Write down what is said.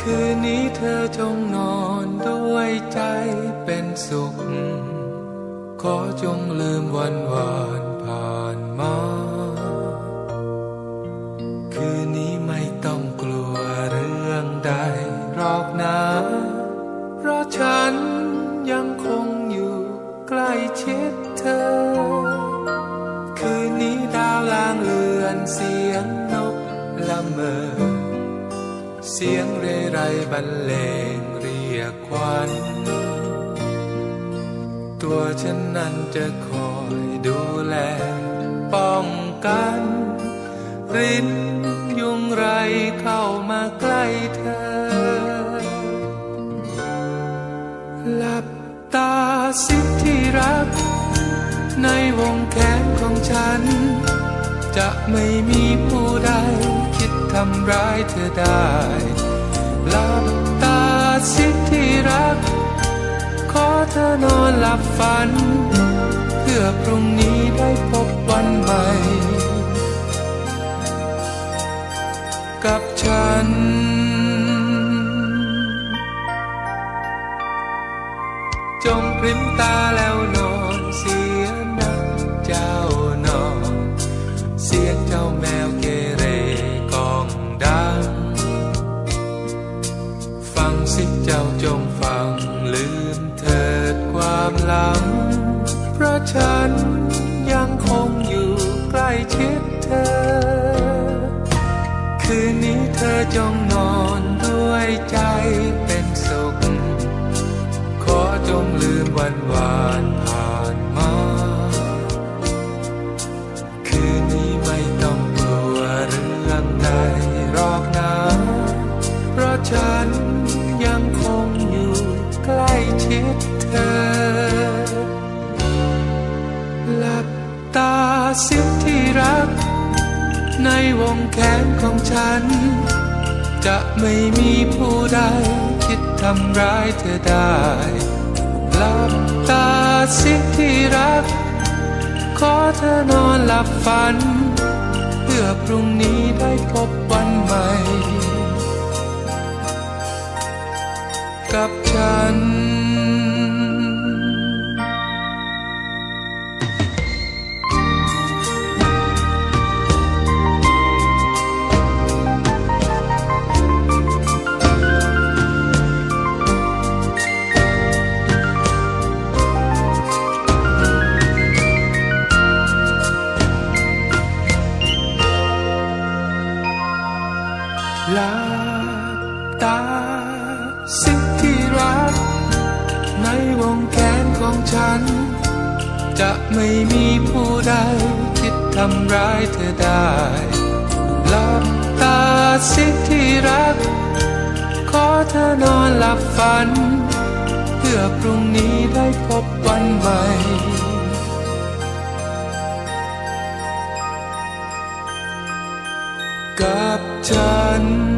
คืนนี้เธอจงนอนด้วยใจเป็นสุข ขอจงลืมวันวานผ่านมา คืนนี้ไม่ต้องกลัวเรื่องใดหรอกนะ เพราะฉันยังคงอยู่ใกล้ชิดเธอ เสียงเรไรบรรเลงเรียกควัน ตัวฉันนั้นจะคอยดูแล ป้องกันรินยุงไรเข้ามาใกล้เธอ หลับตาสิที่รัก ในวงแขนของฉัน จะไม่มีผู้ใดคิด ทำร้ายเธอได้หลับตาสิที่รัก ขอเธอนอนหลับฝัน เพื่อพรุ่งนี้ได้พบวันใหม่ กับฉันจงพริมตาแล้ว สิเจ้าจงฟัง ลืมเถิดความหลัง เพราะฉันยังคงอยู่ใกล้ชิดเธอ คืนนี้เธอจงนอน ชิดเธอ หลับตาสิที่รัก ในวงแขนของฉัน จะไม่มีผู้ใดคิดทำร้ายเธอได้ หลับตาสิที่รัก ขอเธอนอนหลับฝัน เพื่อพรุ่งนี้ได้พบวันใหม่กับฉัน ลับตาสิ่งที่รัก ในวงแขนของฉัน จะไม่มีผู้ใดคิดทำร้ายเธอได้หลับตาสิ่งที่รัก ขอเธอนอนหลับฝัน เพื่อพรุ่งนี้ได้พบวันใหม่ ฉัน